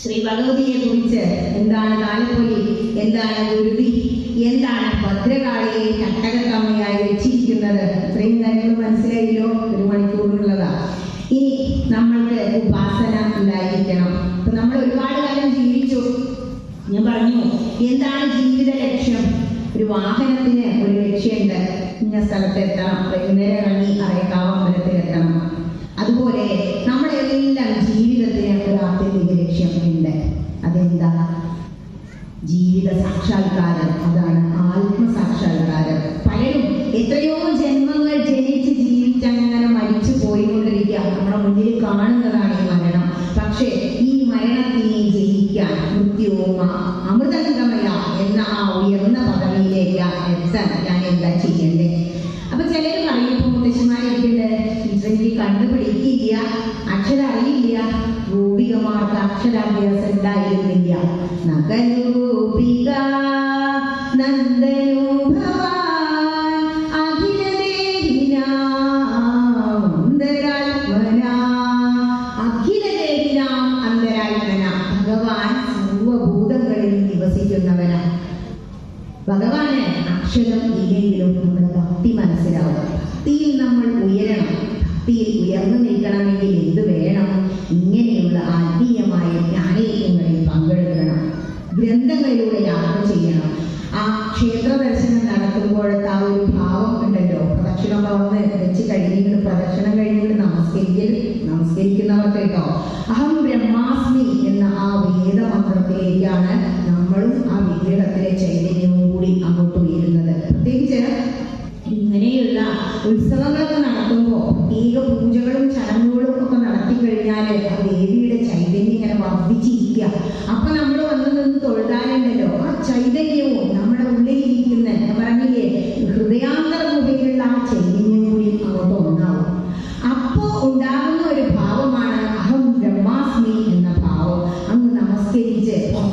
ശ്രീ ഭഗവതിയെ കുറിച്ച് എന്താണ് താലപ്പൊലി എന്താണ് ഗുരുതി? എന്താണ് ഭദ്രകാളിയെ കട്ടകത്തമ്മയായി വെച്ചിരിക്കുന്നത്? ഇത്രയും കാര്യങ്ങൾ മനസ്സിലായില്ലോ? ഒരു മണിക്കൂറിലുള്ളതാ ഇനി നമ്മൾക്ക് ഉപാസന ഉണ്ടായിരിക്കണം. അപ്പൊ നമ്മൾ ഒരുപാട് കാലം ജീവിച്ചു. ഞാൻ പറഞ്ഞു എന്താണ് ജീവിത ലക്ഷ്യം? ഒരു വാഹനത്തിന് ഒരു ലക്ഷ്യമുണ്ട്. ഇന്ന സ്ഥലത്ത് എത്തണം. വൈകുന്നേരം ഇറങ്ങി അറിയക്കാവ് അമ്പലത്തിൽ എത്തണം അതുപോലെ നമ്മുടെ എല്ലാം ജീവിതത്തിന് ഒരു ആത്യന്തിക ലക്ഷ്യം ഉണ്ട് അതെന്താ ജീവിത സാക്ഷാത്കാരം. അതാണ് ആത്മസാക്ഷാത്കാരം പലരും എത്രയോ ജന്മങ്ങൾ ജനിച്ച് ജീവിച്ച് അങ്ങനെ മരിച്ചു പോയിക്കൊണ്ടിരിക്കുക. നമ്മുടെ മുന്നിൽ കാണുന്നതാണ് ഈ മരണം. പക്ഷേ ഈ മരണത്തിനെ ജയിക്കാൻ മൃത്യോമ അമൃതംഗമയ എന്ന ആ ഉയർന്ന പദവിയിലേക്ക് എത്താൻ ഞാൻ എന്താ ചെയ്യണ്ടേ? അപ്പൊ ചിലർ പറയുമ്പോൾ മുത്തശ്ശിമാരൊക്കെയുണ്ട് എനിക്ക് കണ്ടുപിടിക്കില്ല അക്ഷരം അറിയില്ല ഗോപികമാർക്ക് അക്ഷരാഭ്യാസം ഉണ്ടായിരുന്നില്ല നഗരൂപിക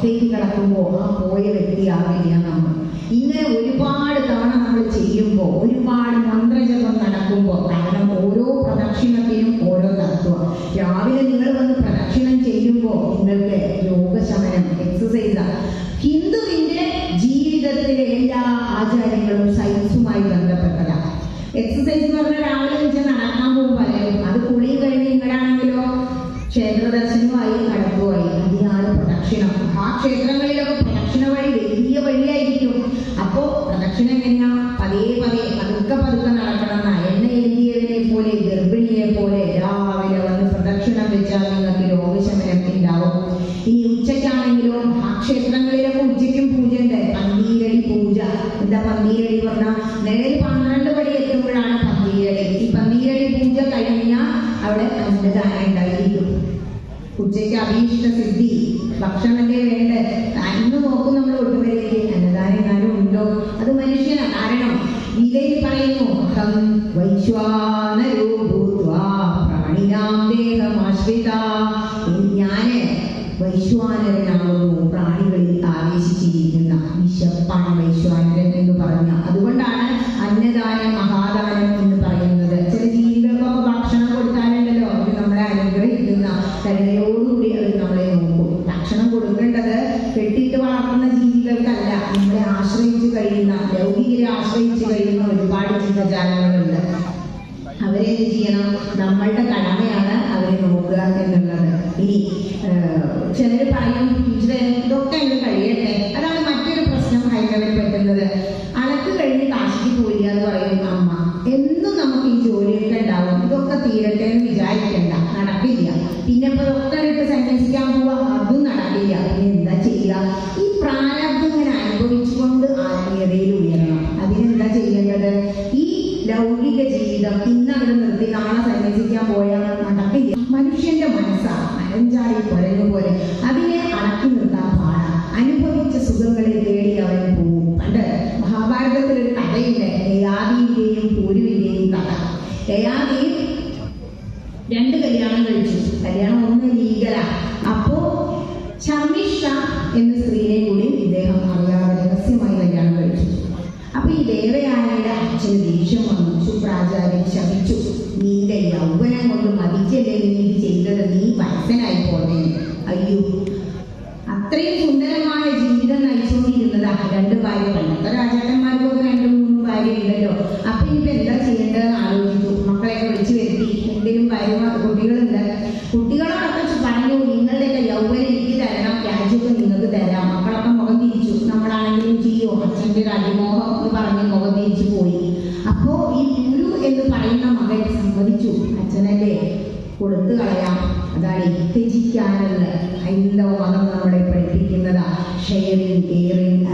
പുറത്തേക്ക് കിടക്കുമ്പോൾ ആ പോയ വ്യക്തിയാകില്ല നമ്മൾ. ഇങ്ങനെ ഒരുപാട് തവണ നമ്മൾ ചെയ്യുമ്പോൾ ഒരുപാട് മന്ത്രജപം നടക്കുമ്പോൾ കാരണം ഓരോ പ്രദക്ഷിണത്തിനും ഓരോ തത്വം. രാവിലെ നിങ്ങൾ വന്ന് പ്രദക്ഷിണം ചെയ്യുമ്പോൾ നിങ്ങൾക്ക് യോഗശമനം എക്സസൈസ് ഹിന്ദുവിന്റെ ജീവിതത്തിലെ എല്ലാ ആചാരങ്ങളും സയൻസുമായി ക്ഷേത്രങ്ങളിലൊക്കെ പ്രദക്ഷിണ വഴി വലിയ വഴിയായിരിക്കും. അപ്പോ പ്രദക്ഷിണ എങ്ങനെയാ? പതേ പതേ പതുക്കെ പതുക്കെ നടക്കണം. എണ്ണ എഴുതിയതിനെ പോലെ ഗർഭിണിയെ പോലെ രാവിലെ വന്ന് പ്രദക്ഷിണം വെച്ചാൽ നിങ്ങൾക്ക് രോഗശമനം ഉണ്ടാവും. ഇനി ഉച്ചയ്ക്കാണെങ്കിലും ആ ക്ഷേത്രങ്ങളിലൊക്കെ ഉച്ചയ്ക്കും പൂജ ഉണ്ട് പന്തീരടി പൂജ. എന്താ പന്തീരടി പറഞ്ഞാൽ നിലയിൽ പന്ത്രണ്ട് പടി എത്തുമ്പോഴാണ് പന്തീരടി. ഈ പന്തീരടി പൂജ കഴിഞ്ഞാൽ അവിടെ അന്നദാനം ഉണ്ടായിരിക്കും. ഉച്ചയ്ക്ക് അഭീഷ്ട സിദ്ധി ഭക്ഷണമല്ലേ ആശ്രയിച്ച് കഴിയുന്ന ഒരുപാട് ചിന്തജാലങ്ങളുണ്ട് അവരെ എന്ത് ചെയ്യണം? നമ്മളുടെ കടമയാണ് അവരെ നോക്കുക എന്നുള്ളത്. ഇനി ചിലർ പറയും ടീച്ചർ ഇതൊക്കെ ദയാവി രണ്ട് കല്യാണം കഴിച്ചു. കല്യാണം ഒന്ന് ലീഗല അപ്പോ ഷമിഷ എന്ന സ്ത്രീയെ കൂടി ഇദ്ദേഹം അറിയാതെ രഹസ്യമായി കല്യാണം കഴിച്ചു. അപ്പൊ ഈ ദേവയായ അച്ഛന് ദേഷ്യം വന്നു. ശുപ്രാചാര്യം ശപിച്ചു. നീന്റെ യൗവനം കൊണ്ട് അച്ഛനല്ലേ? കൊടുത്തു കളയാം. അതാണ് ത്യജിക്കാനുള്ള ഹൈന്ദവ മതം നമ്മളെ പഠിപ്പിക്കുന്നത്. ഷെയറിങ് കെയറിങ്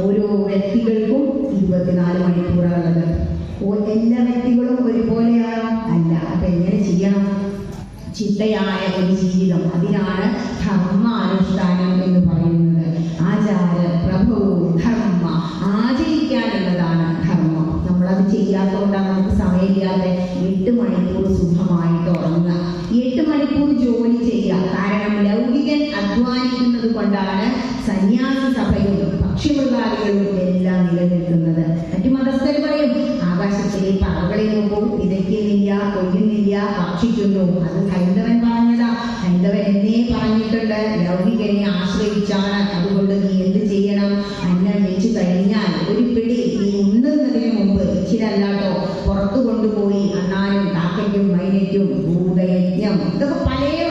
ഓരോ വ്യക്തികൾക്കും ഇരുപത്തിനാല് മണിക്കൂറാണുള്ളത്. എല്ലാ വ്യക്തികളും ഒരുപോലെയാണോ? അല്ല അപ്പൊ എങ്ങനെ ചെയ്യണം? ചിട്ടയായ ഒരു Valeu!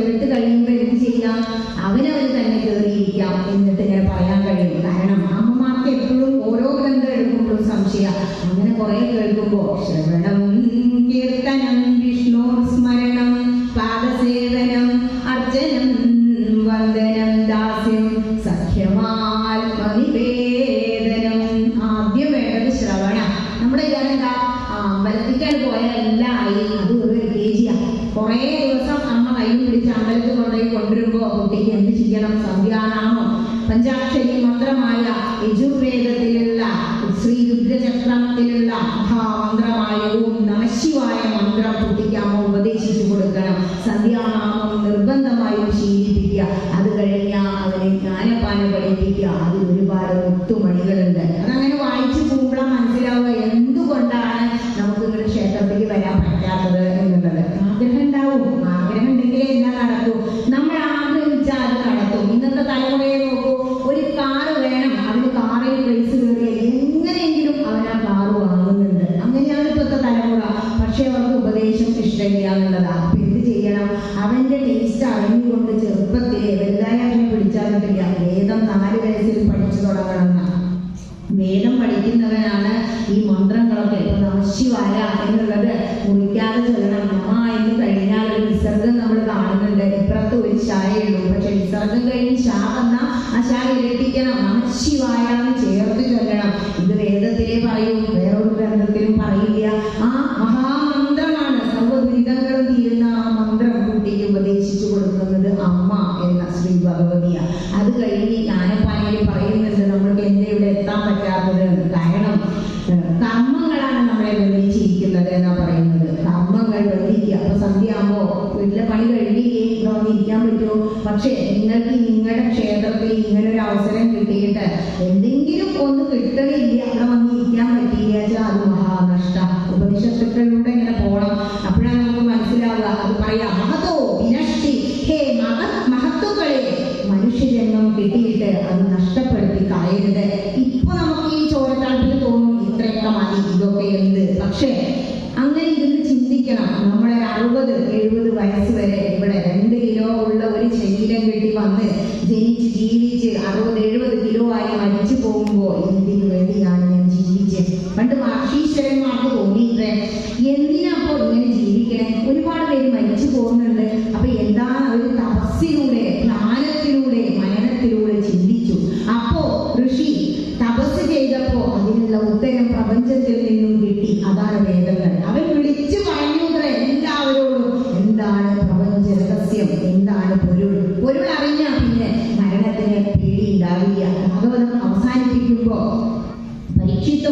എടുത്തു കഴിയുമ്പോൾ ജീവിപ്പിക്കുക അത് കഴിഞ്ഞാൽ അവനെ ജ്ഞാനപാനം പഠിപ്പിക്കുക. അതിൽ ഒരു ഭാരവും വന്ന ആ ശാഖ ഇരട്ടിക്കണം നമശിവായാണ് ചേർത്ത് ചൊല്ലണം. ഇത് വേദത്തിലേ പറയൂ gente,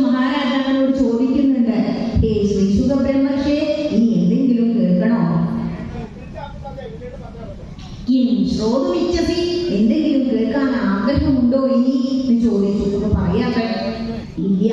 മഹാരാജാവിനോട് ചോദിക്കുന്നുണ്ട് ഹേ ശ്രീ സുഖബ്രഹ്മർഷേ നീ എന്തെങ്കിലും കേൾക്കണോ? ഇനി ശ്രോതമിച്ചസി എന്തെങ്കിലും കേൾക്കാൻ ആഗ്രഹമുണ്ടോ ഇനി? എന്ന് ചോദിച്ചു. പറയാ. ഇല്ല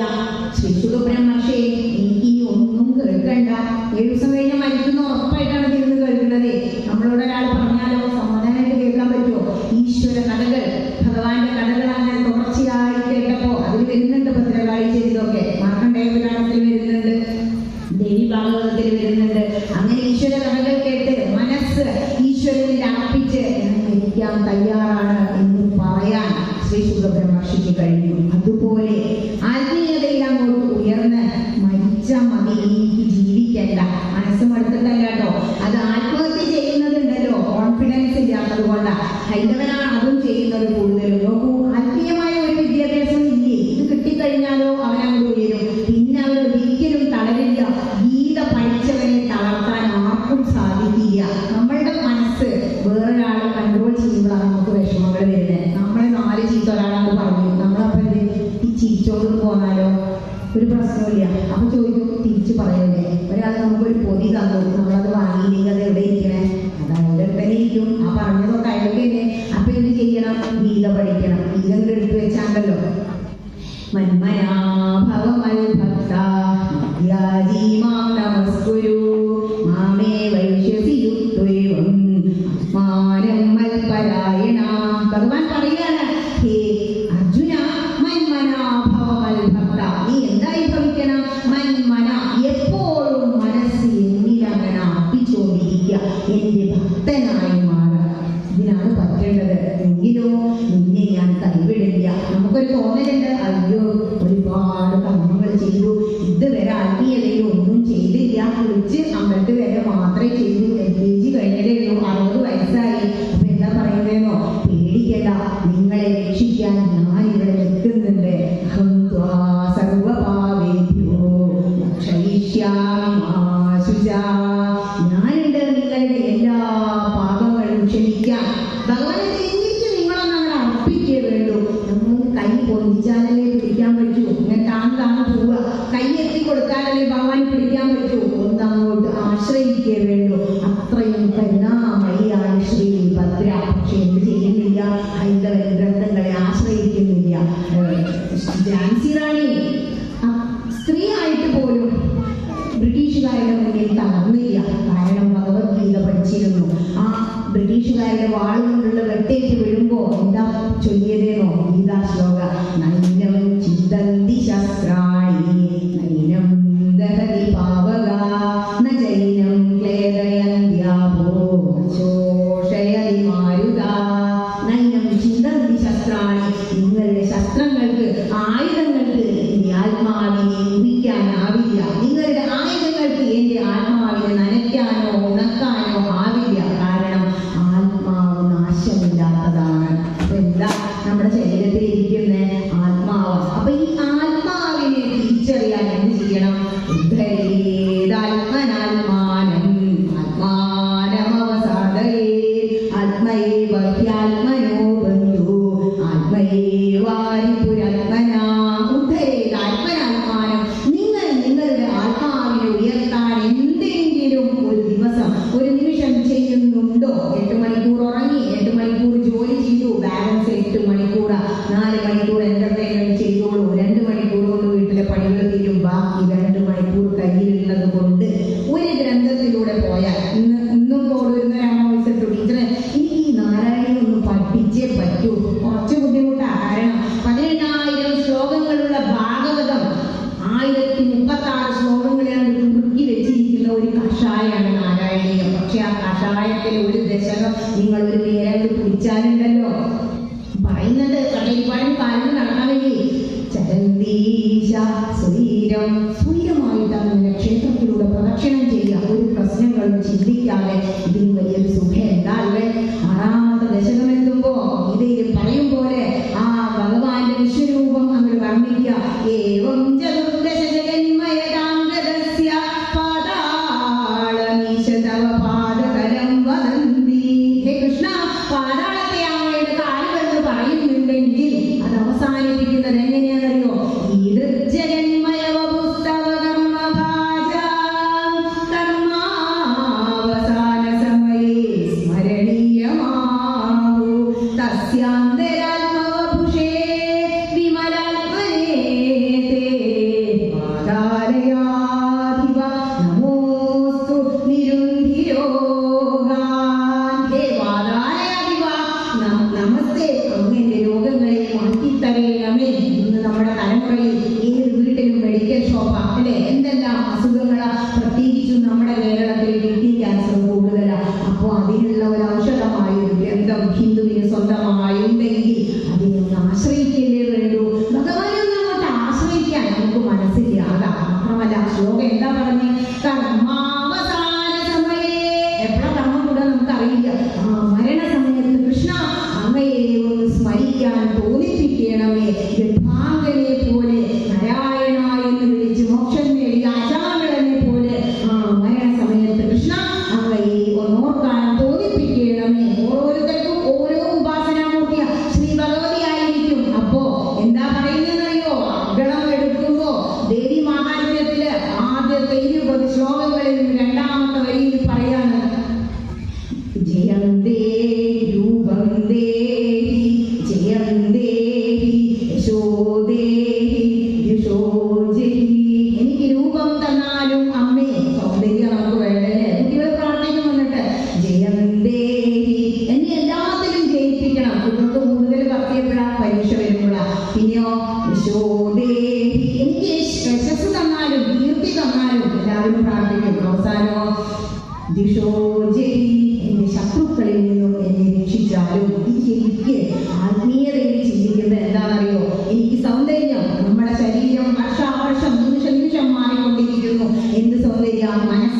orgulho അതെ അങ്ങ് എന്റെ രോഗങ്ങളെ മാറ്റിത്തരയണമേ ഇന്ന് നമ്മുടെ തലമുറയിൽ ഏത് വീട്ടിലും മെഡിക്കൽ ഷോപ്പാ അല്ലെ? എന്തെല്ലാം അസുഖം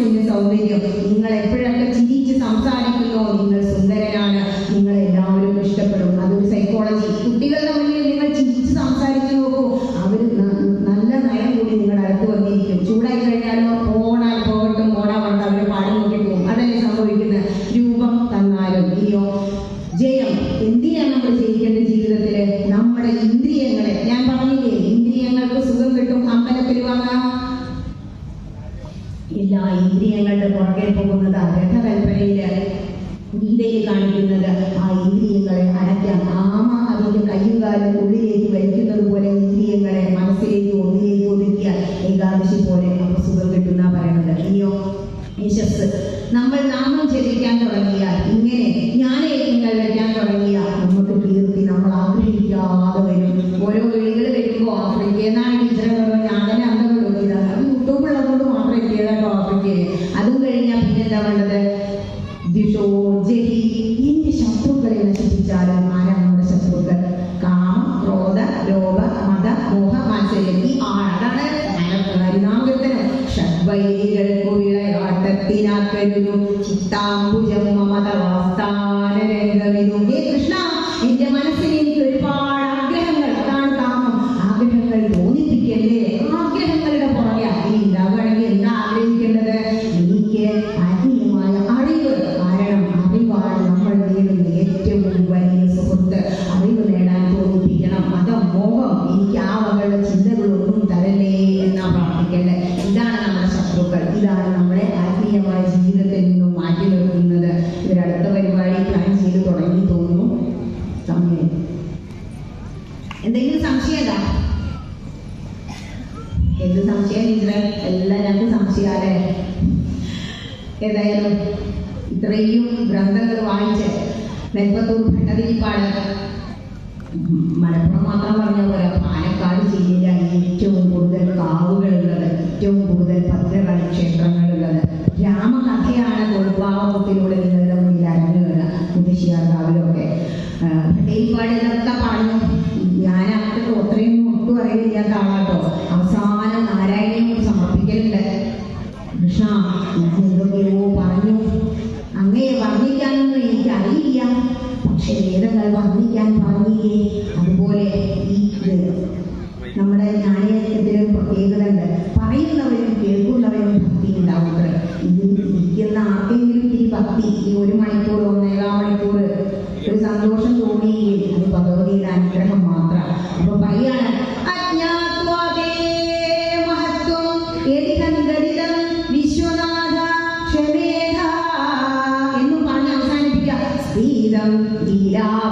മാനസിക സൗകര്യം നിങ്ങൾ എപ്പോഴും ingreso dirá